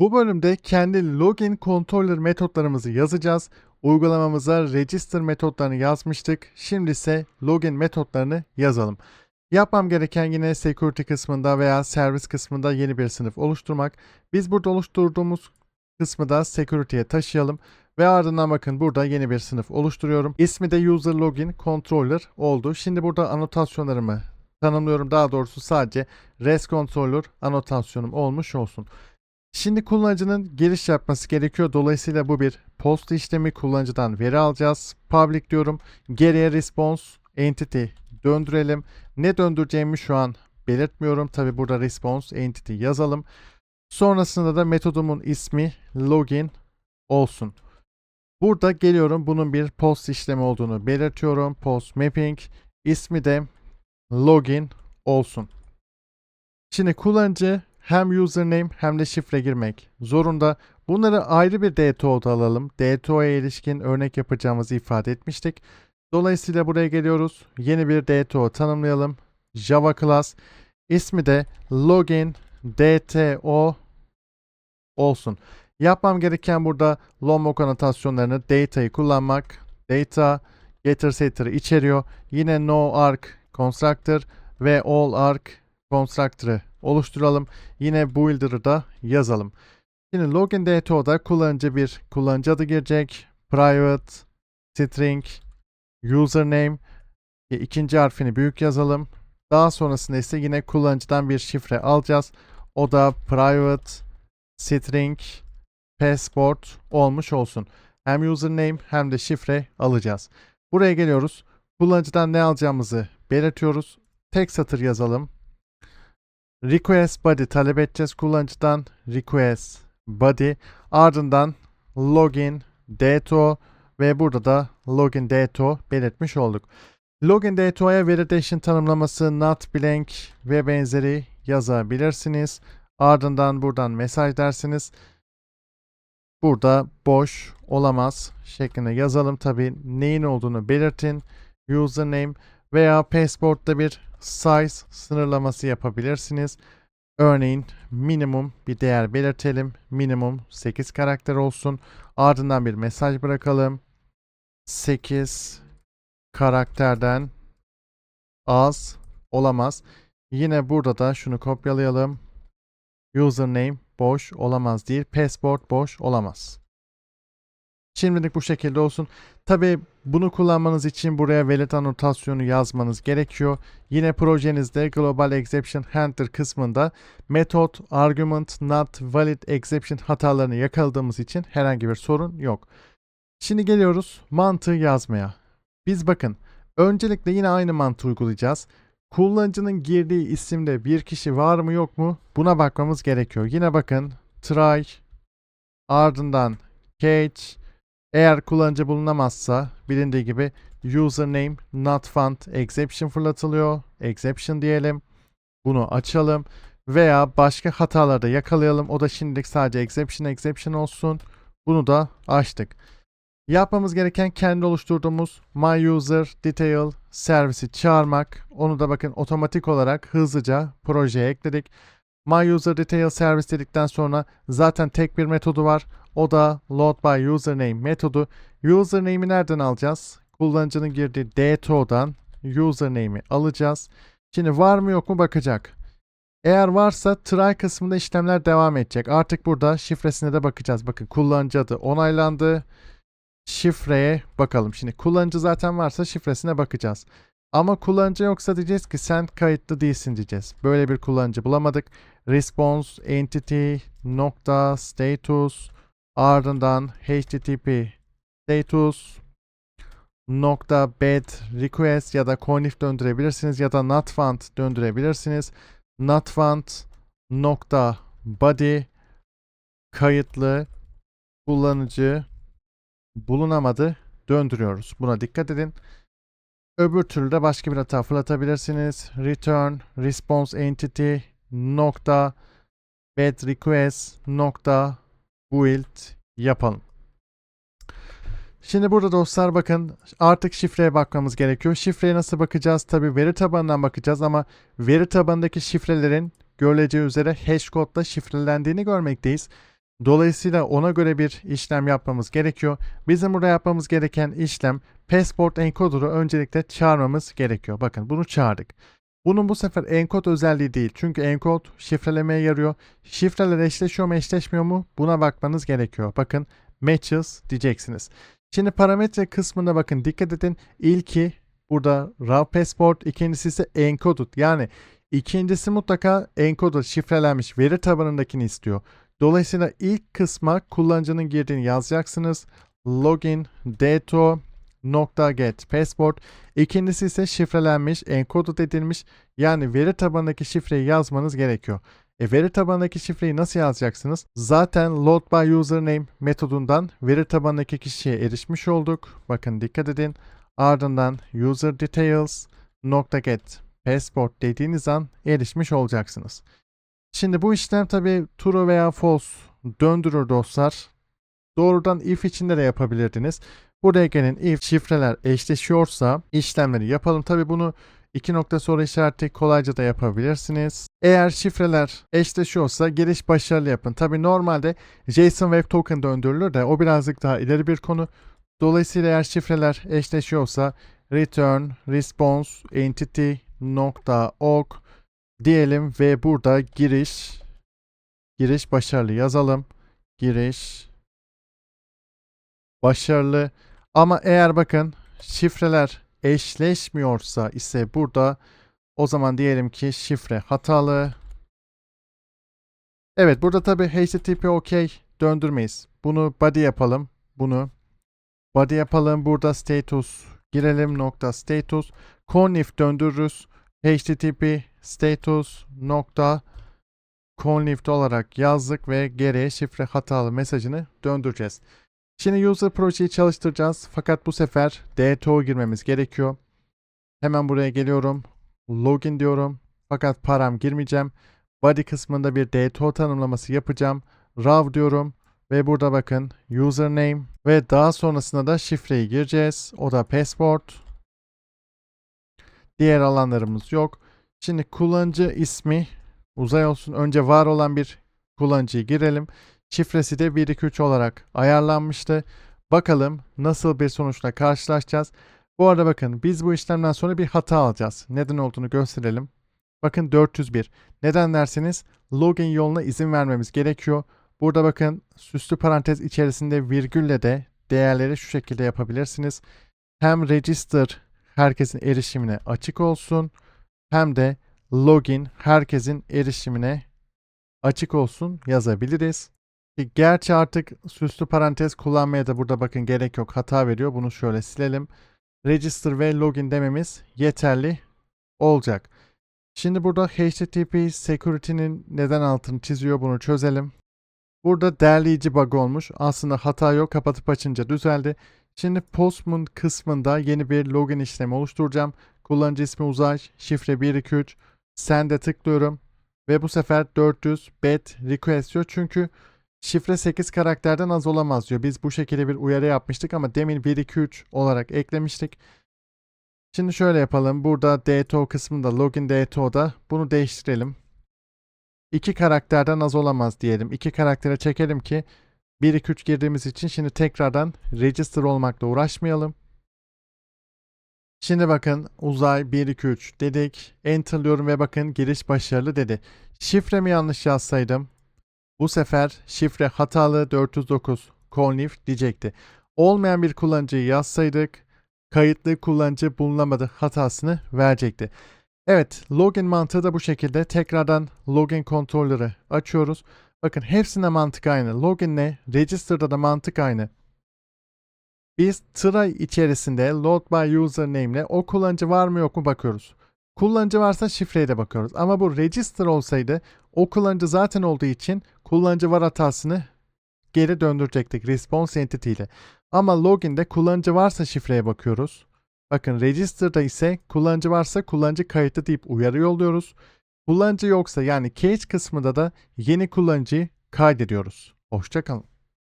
Bu bölümde kendi login controller metotlarımızı yazacağız. Uygulamamıza register metotlarını yazmıştık. Şimdi ise login metotlarını yazalım. Yapmam gereken yine security kısmında veya servis kısmında yeni bir sınıf oluşturmak. Biz burada oluşturduğumuz kısmı da security'ye taşıyalım. Ve ardından bakın burada yeni bir sınıf oluşturuyorum. İsmi de user login controller oldu. Şimdi burada anotasyonlarımı tanımlıyorum. Daha doğrusu sadece res controller anotasyonum olmuş olsun. Şimdi kullanıcının giriş yapması gerekiyor. Dolayısıyla bu bir post işlemi kullanıcıdan veri alacağız. Public diyorum. Geriye response entity döndürelim. Ne döndüreceğimi şu an belirtmiyorum. Tabi burada response entity yazalım. Sonrasında da metodumun ismi login olsun. Burada geliyorum bunun bir post işlemi olduğunu belirtiyorum. Post mapping ismi de login olsun. Şimdi kullanıcı hem username hem de şifre girmek zorunda. Bunları ayrı bir DTO'da alalım. DTO'ya ilişkin örnek yapacağımızı ifade etmiştik. Dolayısıyla buraya geliyoruz. Yeni bir DTO tanımlayalım. Java class. İsmi de login DTO olsun. Yapmam gereken burada lombok anotasyonlarını data'yı kullanmak. Data getter setter'ı içeriyor. Yine no arc constructor ve all arc constructor'ı oluşturalım. Yine builder'ı da yazalım. Şimdi login DTO'da kullanıcı bir kullanıcı adı girecek. Private string username ikinci harfini büyük yazalım. Daha sonrasında ise yine kullanıcıdan bir şifre alacağız. O da private string passport olmuş olsun. Hem username hem de şifre alacağız. Buraya geliyoruz. Kullanıcıdan ne alacağımızı belirtiyoruz. Tek satır yazalım. Request body talep edeceğiz kullanıcıdan. Request body. Ardından login DTO ve burada da login DTO belirtmiş olduk. Login DTO'ya validation tanımlaması not blank ve benzeri yazabilirsiniz. Ardından buradan mesaj dersiniz. Burada boş olamaz şeklinde yazalım. Tabi neyin olduğunu belirtin. Username veya passport'ta bir size sınırlaması yapabilirsiniz. Örneğin minimum bir değer belirtelim. Minimum 8 karakter olsun. Ardından bir mesaj bırakalım. 8 karakterden az olamaz. Yine burada da şunu kopyalayalım. Username boş olamaz değil. Passport boş olamaz. Şimdilik bu şekilde olsun. Tabi bunu kullanmanız için buraya valid anotasyonu yazmanız gerekiyor. Yine projenizde Global Exception Handler kısmında method, argument, not, valid exception hatalarını yakaladığımız için herhangi bir sorun yok. Şimdi geliyoruz mantığı yazmaya. Biz bakın öncelikle yine aynı mantığı uygulayacağız. Kullanıcının girdiği isimde bir kişi var mı yok mu buna bakmamız gerekiyor. Yine bakın try ardından catch eğer kullanıcı bulunamazsa bilindiği gibi username not found exception fırlatılıyor. Exception diyelim. Bunu açalım veya başka hatalarda yakalayalım. O da şimdilik sadece exception exception olsun. Bunu da açtık. Yapmamız gereken kendi oluşturduğumuz my user detail servisi çağırmak. Onu da bakın otomatik olarak hızlıca projeye ekledik. My user detail servis dedikten sonra zaten tek bir metodu var. O da load by username metodu. Username'i nereden alacağız? Kullanıcının girdiği DTO'dan username'i alacağız. Şimdi var mı yok mu bakacak. Eğer varsa try kısmında işlemler devam edecek. Artık burada şifresine de bakacağız. Bakın kullanıcı adı onaylandı. Şifreye bakalım. Şimdi kullanıcı zaten varsa şifresine bakacağız. Ama kullanıcı yoksa diyeceğiz ki sen kayıtlı değilsin diyeceğiz. Böyle bir kullanıcı bulamadık. Response entity nokta status ardından http status nokta bed request ya da conif döndürebilirsiniz ya da not found döndürebilirsiniz. Not found nokta body kayıtlı kullanıcı bulunamadı döndürüyoruz. Buna dikkat edin. Öbür türlü de başka bir hata fırlatabilirsiniz. Return response entity nokta bed request nokta build yapalım. Şimdi burada dostlar bakın artık şifreye bakmamız gerekiyor. Şifreye nasıl bakacağız? Tabi veri tabanından bakacağız ama veri tabanındaki şifrelerin görüleceği üzere hash kodla şifrelendiğini görmekteyiz. Dolayısıyla ona göre bir işlem yapmamız gerekiyor. Bizim burada yapmamız gereken işlem passport encoder'ı öncelikle çağırmamız gerekiyor. Bakın bunu çağırdık. Bunun bu sefer encode özelliği değil. Çünkü encode şifrelemeye yarıyor. Şifreler eşleşiyor mu eşleşmiyor mu buna bakmanız gerekiyor. Bakın matches diyeceksiniz. Şimdi parametre kısmına bakın dikkat edin. İlki burada raw passport, ikincisi ise encoded. Yani ikincisi mutlaka encoded şifrelenmiş veri tabanındakini istiyor. Dolayısıyla ilk kısma kullanıcının girdiğini yazacaksınız. Login dato nokta get passport. İkincisi ise şifrelenmiş, encoded edilmiş yani veri tabanındaki şifreyi yazmanız gerekiyor. E veri tabanındaki şifreyi nasıl yazacaksınız? Zaten load by username metodundan veri tabanındaki kişiye erişmiş olduk. Bakın dikkat edin. Ardından user details nokta get passport dediğiniz an erişmiş olacaksınız. Şimdi bu işlem tabi true veya false döndürür dostlar. Doğrudan if içinde de yapabilirdiniz. Buraya gelin if şifreler eşleşiyorsa işlemleri yapalım. Tabi bunu iki nokta soru işareti kolayca da yapabilirsiniz. Eğer şifreler eşleşiyorsa giriş başarılı yapın. Tabi normalde JSON Web Token döndürülür de o birazcık daha ileri bir konu. Dolayısıyla eğer şifreler eşleşiyorsa return response entity org diyelim ve burada giriş giriş başarılı yazalım. Giriş başarılı ama eğer bakın şifreler eşleşmiyorsa ise burada o zaman diyelim ki şifre hatalı. Evet burada tabi HTTP OK döndürmeyiz. Bunu body yapalım. Bunu body yapalım. Burada status girelim nokta status. Conif döndürürüz. HTTP status nokta conlift olarak yazdık ve geriye şifre hatalı mesajını döndüreceğiz. Şimdi user projeyi çalıştıracağız fakat bu sefer DTO girmemiz gerekiyor. Hemen buraya geliyorum. Login diyorum. Fakat param girmeyeceğim. Body kısmında bir DTO tanımlaması yapacağım. Raw diyorum. Ve burada bakın username ve daha sonrasında da şifreyi gireceğiz. O da passport. Diğer alanlarımız yok. Şimdi kullanıcı ismi uzay olsun. Önce var olan bir kullanıcıyı girelim. Şifresi de 123 olarak ayarlanmıştı. Bakalım nasıl bir sonuçla karşılaşacağız. Bu arada bakın biz bu işlemden sonra bir hata alacağız. Neden olduğunu gösterelim. Bakın 401. Neden derseniz login yoluna izin vermemiz gerekiyor. Burada bakın süslü parantez içerisinde virgülle de değerleri şu şekilde yapabilirsiniz. Hem register herkesin erişimine açık olsun hem de login herkesin erişimine açık olsun yazabiliriz. Gerçi artık süslü parantez kullanmaya da burada bakın gerek yok. Hata veriyor. Bunu şöyle silelim. Register ve login dememiz yeterli olacak. Şimdi burada HTTP security'nin neden altını çiziyor bunu çözelim. Burada derleyici bug olmuş. Aslında hata yok. Kapatıp açınca düzeldi. Şimdi Postman kısmında yeni bir login işlemi oluşturacağım. Kullanıcı ismi Uzay, şifre 123. Send'e tıklıyorum. Ve bu sefer 400 bet request diyor. Çünkü şifre 8 karakterden az olamaz diyor. Biz bu şekilde bir uyarı yapmıştık ama demin 123 olarak eklemiştik. Şimdi şöyle yapalım. Burada DTO kısmında login DTO'da bunu değiştirelim. 2 karakterden az olamaz diyelim. 2 karaktere çekelim ki 1 2 3 girdiğimiz için şimdi tekrardan register olmakla uğraşmayalım. Şimdi bakın uzay 1 2 3 dedik. Enter'lıyorum ve bakın giriş başarılı dedi. Şifremi yanlış yazsaydım bu sefer şifre hatalı 409 Conif diyecekti. Olmayan bir kullanıcıyı yazsaydık kayıtlı kullanıcı bulunamadı hatasını verecekti. Evet login mantığı da bu şekilde. Tekrardan login kontrolleri açıyoruz. Bakın hepsinde mantık aynı. Login'le register'da da mantık aynı. Biz try içerisinde load by username ile o kullanıcı var mı yok mu bakıyoruz. Kullanıcı varsa şifreye de bakıyoruz. Ama bu register olsaydı o kullanıcı zaten olduğu için kullanıcı var hatasını geri döndürecektik response entity ile. Ama login'de kullanıcı varsa şifreye bakıyoruz. Bakın register'da ise kullanıcı varsa kullanıcı kayıtlı deyip uyarı yolluyoruz. Kullanıcı yoksa yani cache kısmında da yeni kullanıcıyı kaydediyoruz. Hoşçakalın.